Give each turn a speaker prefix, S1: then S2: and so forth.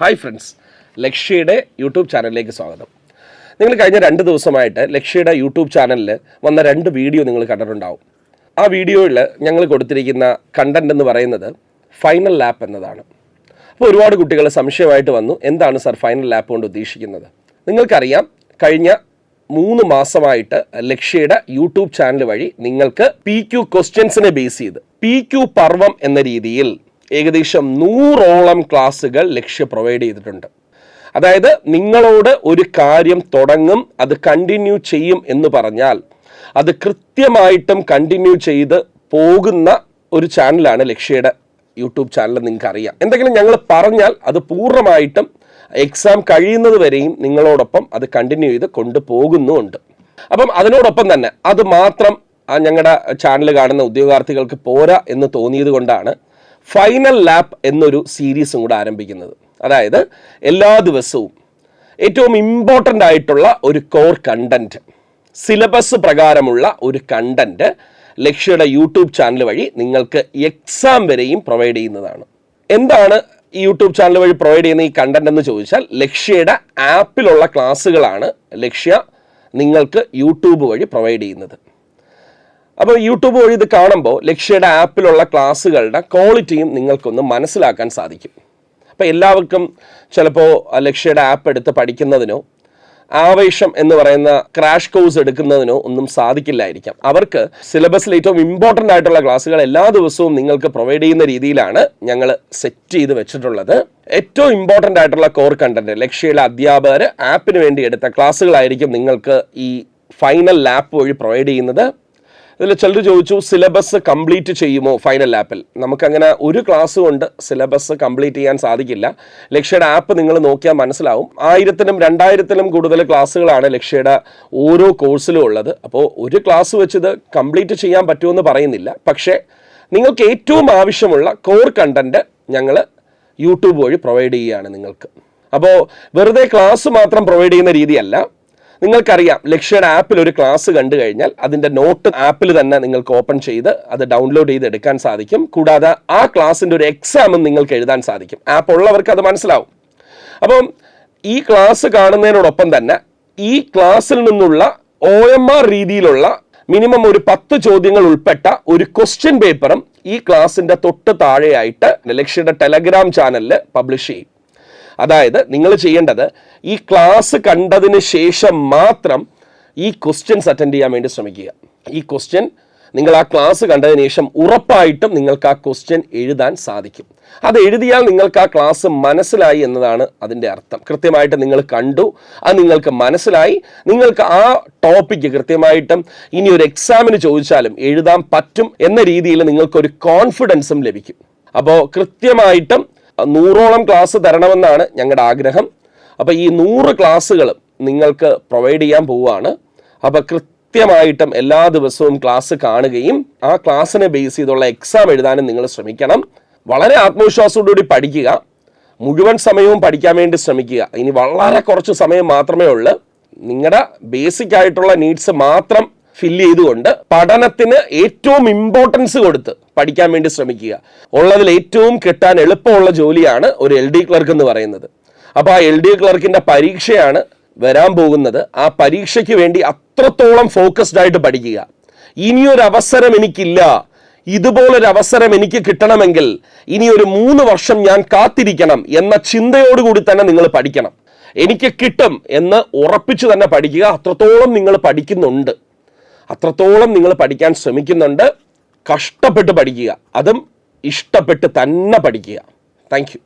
S1: Hi friends ലക്ഷ്യയുടെ YouTube ചാനലിലേക്ക് സ്വാഗതം. നിങ്ങൾ കഴിഞ്ഞ രണ്ട് ദിവസമായിട്ട് ലക്ഷ്യയുടെ യൂട്യൂബ് ചാനലിൽ വന്ന രണ്ട് വീഡിയോ നിങ്ങൾ കണ്ടിട്ടുണ്ടാവും. ആ വീഡിയോയിൽ ഞങ്ങൾ കൊടുത്തിരിക്കുന്ന കണ്ടന്റ് എന്ന് പറയുന്നത് ഫൈനൽ ലാപ്പ് എന്നതാണ്. അപ്പോൾ ഒരുപാട് കുട്ടികൾ സംശയമായിട്ട് വന്നു എന്താണ് സർ ഫൈനൽ ലാപ്പ് കൊണ്ട് ഉദ്ദേശിക്കുന്നത്? നിങ്ങൾക്കറിയാം കഴിഞ്ഞ മൂന്ന് മാസമായിട്ട് ലക്ഷ്യയുടെ യൂട്യൂബ് ചാനൽ വഴി നിങ്ങൾക്ക് പി ക്യു ക്വസ്റ്റ്യൻസിനെ ബേസ് ചെയ്ത് പി ക്യു പർവം എന്ന രീതിയിൽ ഏകദേശം നൂറോളം ക്ലാസ്സുകൾ ലക്ഷ്യ പ്രൊവൈഡ് ചെയ്തിട്ടുണ്ട്. അതായത് നിങ്ങളോട് ഒരു കാര്യം തുടങ്ങും അത് കണ്ടിന്യൂ ചെയ്യും എന്ന് പറഞ്ഞാൽ അത് കൃത്യമായിട്ടും കണ്ടിന്യൂ ചെയ്ത് പോകുന്ന ഒരു ചാനലാണ് ലക്ഷ്യയുടെ യൂട്യൂബ് ചാനൽ നിങ്ങൾക്ക് അറിയാം എന്തെങ്കിലും ഞങ്ങൾ പറഞ്ഞാൽ അത് പൂർണമായിട്ടും എക്സാം കഴിയുന്നത് വരെയും നിങ്ങളോടൊപ്പം അത് കണ്ടിന്യൂ ചെയ്ത് കൊണ്ടുപോകുന്നുമുണ്ട് അപ്പം അതിനോടൊപ്പം തന്നെ അത് മാത്രം ഞങ്ങളുടെ ചാനൽ കാണുന്ന ഉദ്യോഗാർത്ഥികൾക്ക് പോരാ എന്ന് തോന്നിയത് കൊണ്ടാണ് ഫൈനൽ ലാപ്പ് എന്നൊരു സീരീസും കൂടെ ആരംഭിക്കുന്നത്. അതായത് എല്ലാ ദിവസവും ഏറ്റവും ഇമ്പോർട്ടന്റ് ആയിട്ടുള്ള ഒരു കോർ കണ്ടന്റ് സിലബസ് പ്രകാരമുള്ള ഒരു കണ്ടന്റ് ലക്ഷ്യയുടെ യൂട്യൂബ് ചാനൽ വഴി നിങ്ങൾക്ക് എക്സാം വരെയും പ്രൊവൈഡ് ചെയ്യുന്നതാണ്. എന്താണ് ഈ യൂട്യൂബ് ചാനൽ വഴി പ്രൊവൈഡ് ചെയ്യുന്ന ഈ കണ്ടന്റ് എന്ന് ചോദിച്ചാൽ ലക്ഷ്യയുടെ ആപ്പിലുള്ള ക്ലാസ്സുകളാണ് ലക്ഷ്യ നിങ്ങൾക്ക് യൂട്യൂബ് വഴി പ്രൊവൈഡ് ചെയ്യുന്നത്. അപ്പോൾ യൂട്യൂബ് വഴി ഇത് കാണുമ്പോൾ ലക്ഷ്യയുടെ ആപ്പിലുള്ള ക്ലാസ്സുകളുടെ ക്വാളിറ്റിയും നിങ്ങൾക്കൊന്ന് മനസ്സിലാക്കാൻ സാധിക്കും. അപ്പോൾ എല്ലാവർക്കും ചിലപ്പോൾ ലക്ഷ്യയുടെ ആപ്പ് എടുത്ത് പഠിക്കുന്നതിനോ ആവേശം എന്ന് പറയുന്ന ക്രാഷ് കോഴ്സ് എടുക്കുന്നതിനോ ഒന്നും സാധിക്കില്ലായിരിക്കാം. അവർക്ക് സിലബസിൽ ഏറ്റവും ഇമ്പോർട്ടന്റ് ആയിട്ടുള്ള ക്ലാസ്സുകൾ എല്ലാ ദിവസവും നിങ്ങൾക്ക് പ്രൊവൈഡ് ചെയ്യുന്ന രീതിയിലാണ് ഞങ്ങൾ സെറ്റ് ചെയ്ത് വെച്ചിട്ടുള്ളത്. ഏറ്റവും ഇമ്പോർട്ടന്റ് ആയിട്ടുള്ള കോർ കണ്ടന്റ് ലക്ഷ്യയിലെ അധ്യാപകർ ആപ്പിന് വേണ്ടി എടുത്ത ക്ലാസ്സുകളായിരിക്കും നിങ്ങൾക്ക് ഈ ഫൈനൽ ലാപ്പ് വഴി പ്രൊവൈഡ് ചെയ്യുന്നത്. ഇതിൽ ചിലർ ചോദിച്ചു സിലബസ് കംപ്ലീറ്റ് ചെയ്യുമോ ഫൈനൽ ആപ്പിൽ? നമുക്കങ്ങനെ ഒരു ക്ലാസ് കൊണ്ട് സിലബസ് കംപ്ലീറ്റ് ചെയ്യാൻ സാധിക്കില്ല. ലക്ഷ്യയുടെ ആപ്പ് നിങ്ങൾ നോക്കിയാൽ മനസ്സിലാവും. ആയിരത്തിനും രണ്ടായിരത്തിനും കൂടുതൽ ക്ലാസ്സുകളാണ് ലക്ഷ്യയുടെ ഓരോ കോഴ്സിലും ഉള്ളത്. അപ്പോൾ ഒരു ക്ലാസ് വെച്ച് ഇത് കംപ്ലീറ്റ് ചെയ്യാൻ പറ്റുമെന്ന് പറയുന്നില്ല. പക്ഷേ നിങ്ങൾക്ക് ഏറ്റവും ആവശ്യമുള്ള കോർ കണ്ടന്റ് ഞങ്ങൾ യൂട്യൂബ് വഴി പ്രൊവൈഡ് ചെയ്യുകയാണ് നിങ്ങൾക്ക്. അപ്പോൾ വെറുതെ ക്ലാസ് മാത്രം പ്രൊവൈഡ് ചെയ്യുന്ന രീതിയല്ല. നിങ്ങൾക്കറിയാം ലക്ഷ്യയുടെ ആപ്പിൽ ഒരു ക്ലാസ് കണ്ടു കഴിഞ്ഞാൽ അതിന്റെ നോട്ട് ആപ്പിൽ തന്നെ നിങ്ങൾക്ക് ഓപ്പൺ ചെയ്ത് അത് ഡൗൺലോഡ് ചെയ്ത് എടുക്കാൻ സാധിക്കും. കൂടാതെ ആ ക്ലാസ്സിന്റെ ഒരു എക്സാമും നിങ്ങൾക്ക് എഴുതാൻ സാധിക്കും. ആപ്പ് ഉള്ളവർക്ക് അത് മനസ്സിലാവും. അപ്പം ഈ ക്ലാസ് കാണുന്നതിനോടൊപ്പം തന്നെ ഈ ക്ലാസ്സിൽ നിന്നുള്ള ഒ എം ആർ രീതിയിലുള്ള മിനിമം ഒരു പത്ത് ചോദ്യങ്ങൾ ഉൾപ്പെട്ട ഒരു ക്വസ്റ്റ്യൻ പേപ്പറും ഈ ക്ലാസ്സിന്റെ തൊട്ട് താഴെയായിട്ട് ലക്ഷ്യയുടെ ടെലഗ്രാം ചാനലിൽ പബ്ലിഷ് ചെയ്യും. അതായത് നിങ്ങൾ ചെയ്യേണ്ടത് ഈ ക്ലാസ് കണ്ടതിന് ശേഷം മാത്രം ഈ ക്വസ്റ്റ്യൻസ് അറ്റൻഡ് ചെയ്യാൻ വേണ്ടി ശ്രമിക്കുക. ഈ ക്വസ്റ്റ്യൻ നിങ്ങൾ ആ ക്ലാസ് കണ്ടതിന് ശേഷം ഉറപ്പായിട്ടും നിങ്ങൾക്ക് ആ ക്വസ്റ്റ്യൻ എഴുതാൻ സാധിക്കും. അത് എഴുതിയാൽ നിങ്ങൾക്ക് ആ ക്ലാസ് മനസ്സിലായി എന്നതാണ് അതിന്റെ അർത്ഥം. കൃത്യമായിട്ട് നിങ്ങൾ കണ്ടു അത് നിങ്ങൾക്ക് മനസ്സിലായി. നിങ്ങൾക്ക് ആ ടോപ്പിക്ക് കൃത്യമായിട്ടും ഇനി ഒരു എക്സാമിന് ചോദിച്ചാലും എഴുതാൻ പറ്റും എന്ന രീതിയിൽ നിങ്ങൾക്കൊരു കോൺഫിഡൻസും ലഭിക്കും. അപ്പോൾ കൃത്യമായിട്ടും നൂറോളം ക്ലാസ് തരണമെന്നാണ് ഞങ്ങളുടെ ആഗ്രഹം. അപ്പോൾ ഈ നൂറ് ക്ലാസ്സുകൾ നിങ്ങൾക്ക് പ്രൊവൈഡ് ചെയ്യാൻ പോവുകയാണ് അപ്പോൾ കൃത്യമായിട്ടും എല്ലാ ദിവസവും ക്ലാസ് കാണുകയും ആ ക്ലാസ്സിനെ ബേസ് ചെയ്തുള്ള എക്സാം എഴുതാനും നിങ്ങൾ ശ്രമിക്കണം. വളരെ ആത്മവിശ്വാസത്തോടുകൂടി പഠിക്കുക. മുഴുവൻ സമയവും പഠിക്കാൻ വേണ്ടി ശ്രമിക്കുക. ഇനി വളരെ കുറച്ച് സമയം മാത്രമേ ഉള്ളൂ. നിങ്ങളുടെ ബേസിക് ആയിട്ടുള്ള നീഡ്സ് മാത്രം ഫില്ല് ചെയ്തുകൊണ്ട് പഠനത്തിന് ഏറ്റവും ഇമ്പോർട്ടൻസ് കൊടുത്ത് പഠിക്കാൻ വേണ്ടി ശ്രമിക്കുക. ഉള്ളതിൽ ഏറ്റവും കിട്ടാൻ എളുപ്പമുള്ള ജോലിയാണ് ഒരു എൽ ഡി ക്ലർക്ക് എന്ന് പറയുന്നത്. അപ്പോൾ ആ എൽ ഡി ക്ലർക്കിന്റെ പരീക്ഷയാണ് വരാൻ പോകുന്നത്. ആ പരീക്ഷയ്ക്ക് വേണ്ടി അത്രത്തോളം ഫോക്കസ്ഡ് ആയിട്ട് പഠിക്കുക. ഇനിയൊരു അവസരം എനിക്കില്ല. ഇതുപോലൊരു അവസരം എനിക്ക് കിട്ടണമെങ്കിൽ ഇനി ഒരു മൂന്ന് വർഷം ഞാൻ കാത്തിരിക്കണം എന്ന ചിന്തയോടുകൂടി തന്നെ നിങ്ങൾ പഠിക്കണം. എനിക്ക് കിട്ടും എന്ന് ഉറപ്പിച്ചു തന്നെ പഠിക്കുക. അത്രത്തോളം നിങ്ങൾ പഠിക്കുന്നുണ്ട്. അത്രത്തോളം നിങ്ങൾ പഠിക്കാൻ ശ്രമിക്കുന്നുണ്ട്. കഷ്ടപ്പെട്ട് പഠിക്കുക. അതും ഇഷ്ടപ്പെട്ട് തന്നെ പഠിക്കുക. താങ്ക്